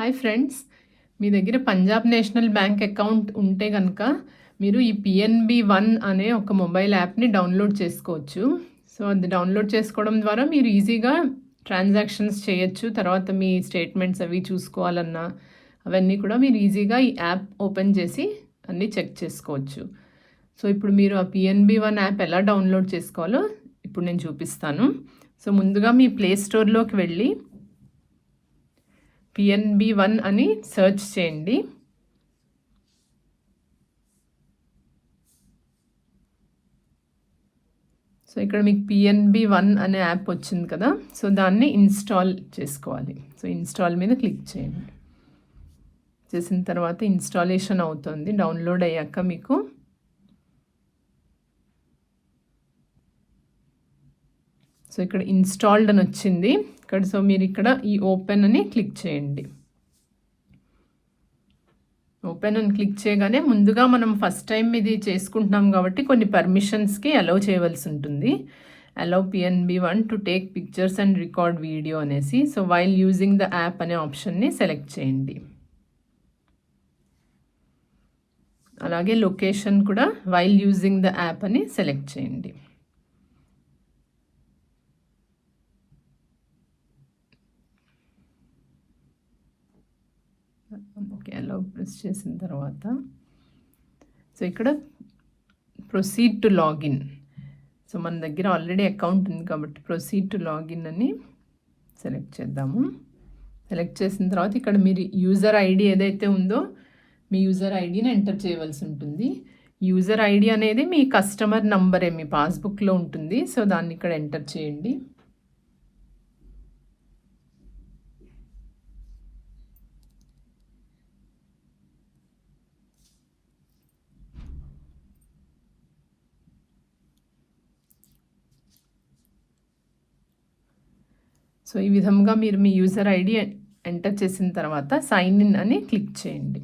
Hi friends. మీ దగ్గర Punjab national bank account ఉంటే కనుక మీరు ఈ పిఎన్బి వన్ అనే ఒక మొబైల్ యాప్ని డౌన్లోడ్ చేసుకోవచ్చు. సో అది డౌన్లోడ్ చేసుకోవడం ద్వారా మీరు ఈజీగా ట్రాన్సాక్షన్స్ చేయొచ్చు. తర్వాత మీ స్టేట్మెంట్స్ అవి చూసుకోవాలన్నా అవన్నీ కూడా మీరు ఈజీగా ఈ యాప్ ఓపెన్ చేసి అన్నీ చెక్ చేసుకోవచ్చు. సో ఇప్పుడు మీరు ఆ పిఎన్బి వన్ యాప్ ఎలా డౌన్లోడ్ చేసుకోవాలో ఇప్పుడు నేను చూపిస్తాను. సో ముందుగా మీ ప్లే స్టోర్లోకి వెళ్ళి పిఎన్బి వన్ అని సెర్చ్ చేయండి. సో ఇక్కడ మీకు పిఎన్బి వన్ అనే యాప్ వచ్చింది కదా. సో దాన్ని ఇన్స్టాల్ చేసుకోవాలి. సో ఇన్స్టాల్ మీద క్లిక్ చేయండి. చేసిన తర్వాత ఇన్స్టాలేషన్ అవుతుంది. డౌన్లోడ్ అయ్యాక మీకు సో ఇక్కడ ఇన్స్టాల్డ్ అని వచ్చింది. ఇక్కడ. సో మీరు ఇక్కడ ఈ ఓపెన్ అని క్లిక్ చేయండి. ఓపెన్ అని క్లిక్ చేయగానే ముందుగా మనం ఫస్ట్ టైం ఇది చేసుకుంటున్నాం కాబట్టి కొన్ని పర్మిషన్స్కి అలౌ చేయవలసి ఉంటుంది. Allow PNB one to take pictures and record video అనేసి. So while using the app అనే ఆప్షన్ని సెలెక్ట్ చేయండి. అలాగే లొకేషన్ కూడా వైల్ యూజింగ్ ద యాప్ అని సెలెక్ట్ చేయండి. ఓకే అలా ప్రెస్ చేసిన తర్వాత. సో ఇక్కడ ప్రొసీడ్ టు లాగిన్. సో మన దగ్గర ఆల్రెడీ అకౌంట్ ఉంది కాబట్టి ప్రొసీడ్ టు లాగిన్ అని సెలెక్ట్ చేద్దాము. సెలెక్ట్ చేసిన తర్వాత ఇక్కడ మీరు యూజర్ ఐడి ఏదైతే ఉందో మీ యూజర్ ఐడిని ఎంటర్ చేయవలసి ఉంటుంది. యూజర్ ఐడి అనేది మీ కస్టమర్ నంబరే మీ పాస్బుక్లో ఉంటుంది. సో దాన్ని ఇక్కడ ఎంటర్ చేయండి. సో ఈ విధంగా మీరు మీ యూజర్ ఐడి ఎంటర్ చేసిన తర్వాత సైన్ ఇన్ అని క్లిక్ చేయండి.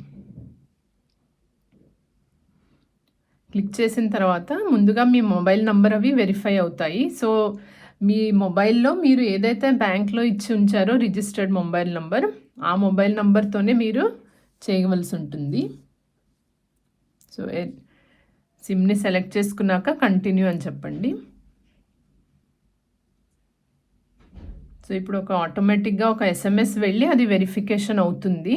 క్లిక్ చేసిన తర్వాత ముందుగా మీ మొబైల్ నంబర్ అవి వెరిఫై అవుతాయి. సో మీ మొబైల్లో మీరు ఏదైతే బ్యాంక్లో ఇచ్చి ఉంచారో రిజిస్టర్డ్ మొబైల్ నంబర్ ఆ మొబైల్ నంబర్తోనే మీరు చేయవలసి ఉంటుంది. సో సిమ్ని సెలెక్ట్ చేసుకున్నాక కంటిన్యూ అని చెప్పండి. సో ఇప్పుడు ఒక ఆటోమేటిక్గా ఒక ఎస్ఎంఎస్ వెళ్ళి అది వెరిఫికేషన్ అవుతుంది.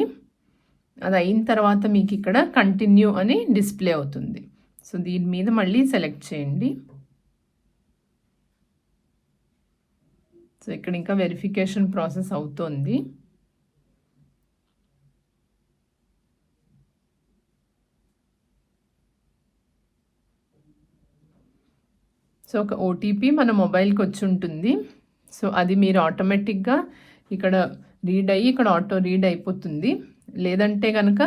అది అయిన తర్వాత మీకు ఇక్కడ కంటిన్యూ అని డిస్ప్లే అవుతుంది. సో దీని మీద మళ్ళీ సెలెక్ట్ చేయండి. సో ఇక్కడ ఇంకా వెరిఫికేషన్ ప్రాసెస్ అవుతోంది. సో ఒక ఓటీపీ మన మొబైల్కి వచ్చి ఉంటుంది సో అది మీరు ఆటోమేటిక్గా ఇక్కడ రీడ్ అయ్యి ఇక్కడ ఆటో రీడ్ అయిపోతుంది. లేదంటే కనుక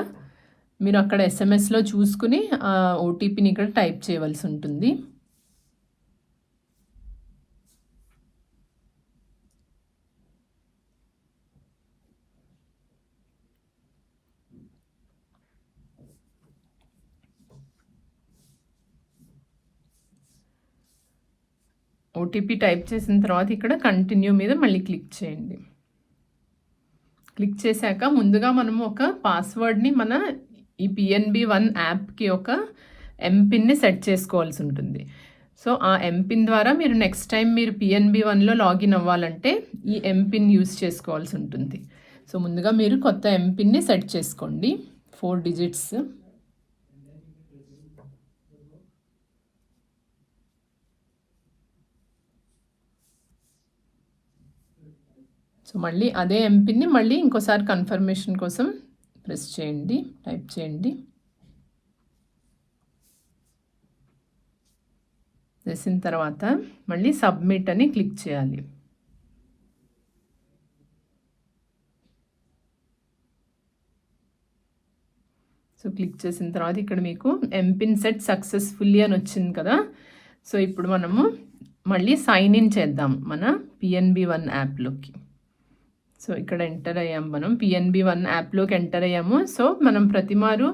మీరు అక్కడ ఎస్ఎంఎస్లో చూసుకుని ఓటీపీని ఇక్కడ టైప్ చేయవలసి ఉంటుంది. ఓటీపీ టైప్ చేసిన తర్వాత ఇక్కడ కంటిన్యూ మీద మళ్ళీ క్లిక్ చేయండి. క్లిక్ చేశాక ముందుగా మనము ఒక పాస్వర్డ్ని మన ఈ పిఎన్బి వన్ యాప్కి ఒక ఎంపిన్ని సెట్ చేసుకోవాల్సి ఉంటుంది. సో ఆ ఎంపిన్ ద్వారా మీరు నెక్స్ట్ టైం మీరు పిఎన్బి వన్లో లాగిన్ అవ్వాలంటే ఈ ఎంపిన్ యూస్ చేసుకోవాల్సి ఉంటుంది. సో ముందుగా మీరు కొత్త ఎంపిన్ని సెట్ చేసుకోండి. ఫోర్ డిజిట్స్ సో మళ్ళీ అదే ఎంపిన్ని మళ్ళీ ఇంకోసారి కన్ఫర్మేషన్ కోసం ప్రెస్ చేయండి టైప్ చేయండి. చేసిన తర్వాత మళ్ళీ సబ్మిట్ అని క్లిక్ చేయాలి. సో క్లిక్ చేసిన తర్వాత ఇక్కడ మీకు ఎంపిన్ సెట్ సక్సెస్ఫుల్లీ అని వచ్చింది కదా. సో ఇప్పుడు మనము మళ్ళీ సైన్ ఇన్ చేద్దాం మన పిఎన్బి వన్ యాప్లోకి సో ఇక్కడ ఎంటర్ అయ్యాం మనం. పిఎన్బి వన్ యాప్లోకి ఎంటర్ అయ్యాము. సో మనం ప్రతిమారు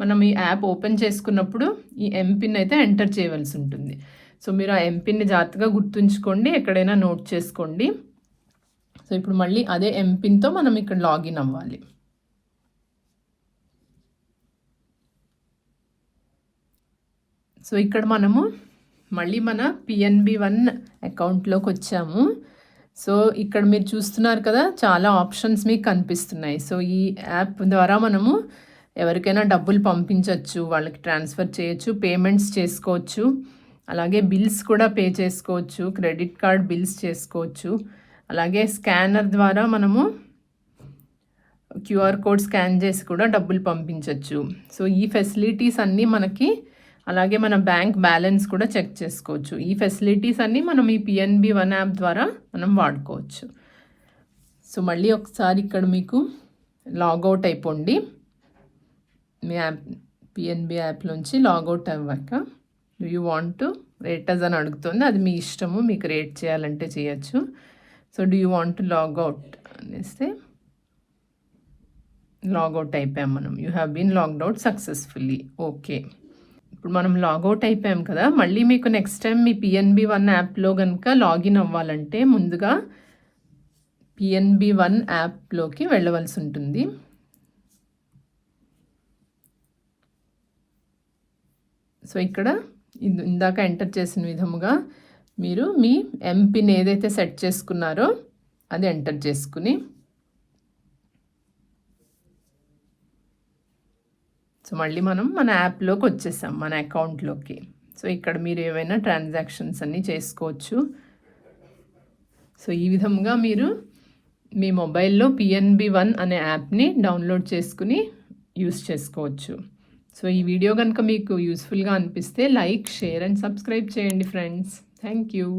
మనం ఈ యాప్ ఓపెన్ చేసుకున్నప్పుడు ఈ ఎంపిన్ అయితే ఎంటర్ చేయవలసి ఉంటుంది. సో మీరు ఆ ఎంపిన్ని జాగ్రత్తగా గుర్తుంచుకోండి. ఎక్కడైనా నోట్ చేసుకోండి. సో ఇప్పుడు మళ్ళీ అదే ఎంపిన్తో మనం ఇక్కడ లాగిన్ అవ్వాలి. సో ఇక్కడ మనము మళ్ళీ మన పిఎన్బి వన్ అకౌంట్లోకి వచ్చాము. సో ఇక్కడ మీరు చూస్తున్నారు కదా చాలా ఆప్షన్స్ మీకు కనిపిస్తున్నాయి. సో ఈ యాప్ ద్వారా మనము ఎవరికైనా డబ్బులు పంపించవచ్చు వాళ్ళకి ట్రాన్స్ఫర్ చేయొచ్చు పేమెంట్స్ చేసుకోవచ్చు అలాగే బిల్స్ కూడా పే చేసుకోవచ్చు క్రెడిట్ కార్డ్ బిల్స్ చేసుకోవచ్చు అలాగే స్కానర్ ద్వారా మనము క్యూఆర్ కోడ్ స్కాన్ చేసి కూడా డబ్బులు పంపించవచ్చు సో ఈ ఫెసిలిటీస్ అన్నీ మనకి అలాగే మన బ్యాంక్ బ్యాలెన్స్ కూడా చెక్ చేసుకోవచ్చు. ఈ ఫెసిలిటీస్ అన్నీ మనం ఈ పిఎన్బి వన్ యాప్ ద్వారా మనం వాడుకోవచ్చు. సో మళ్ళీ ఒకసారి ఇక్కడ మీకు లాగౌట్ అయిపోండి. మీ యాప్ పిఎన్బి యాప్లోంచి logout అవ్వాక do you want to rate us అని అడుగుతుంది. అది మీ ఇష్టము మీకు రేట్ చేయాలంటే చేయొచ్చు. So do you want to logout అనేస్తే logout అయిపోయాం మనం. You have been logged out successfully okay ఇప్పుడు మనం లాగౌట్ అయిపోయాం కదా మళ్ళీ మీకు నెక్స్ట్ టైం మీ పిఎన్బి వన్ యాప్లో కనుక లాగిన్ అవ్వాలంటే ముందుగా పిఎన్బి వన్ యాప్లోకి వెళ్ళవలసి ఉంటుంది. సో ఇక్కడ ఇందాక ఎంటర్ చేసిన విధముగా మీరు మీ ఎంపిన్ ఏదైతే సెట్ చేసుకున్నారో అది ఎంటర్ చేసుకుని సో మళ్ళీ మనం మన యాప్లోకి వచ్చేసాం మన అకౌంట్లోకి. సో ఇక్కడ మీరు ఏమైనా ట్రాన్సాక్షన్స్ అన్నీ చేసుకోవచ్చు. సో ఈ విధంగా మీరు మీ మొబైల్లో పిఎన్బి వన్ అనే యాప్ని డౌన్లోడ్ చేసుకుని యూస్ చేసుకోవచ్చు. సో ఈ వీడియో కనుక మీకు యూస్ఫుల్గా అనిపిస్తే లైక్ షేర్ అండ్ సబ్స్క్రైబ్ చేయండి ఫ్రెండ్స్. Thank you.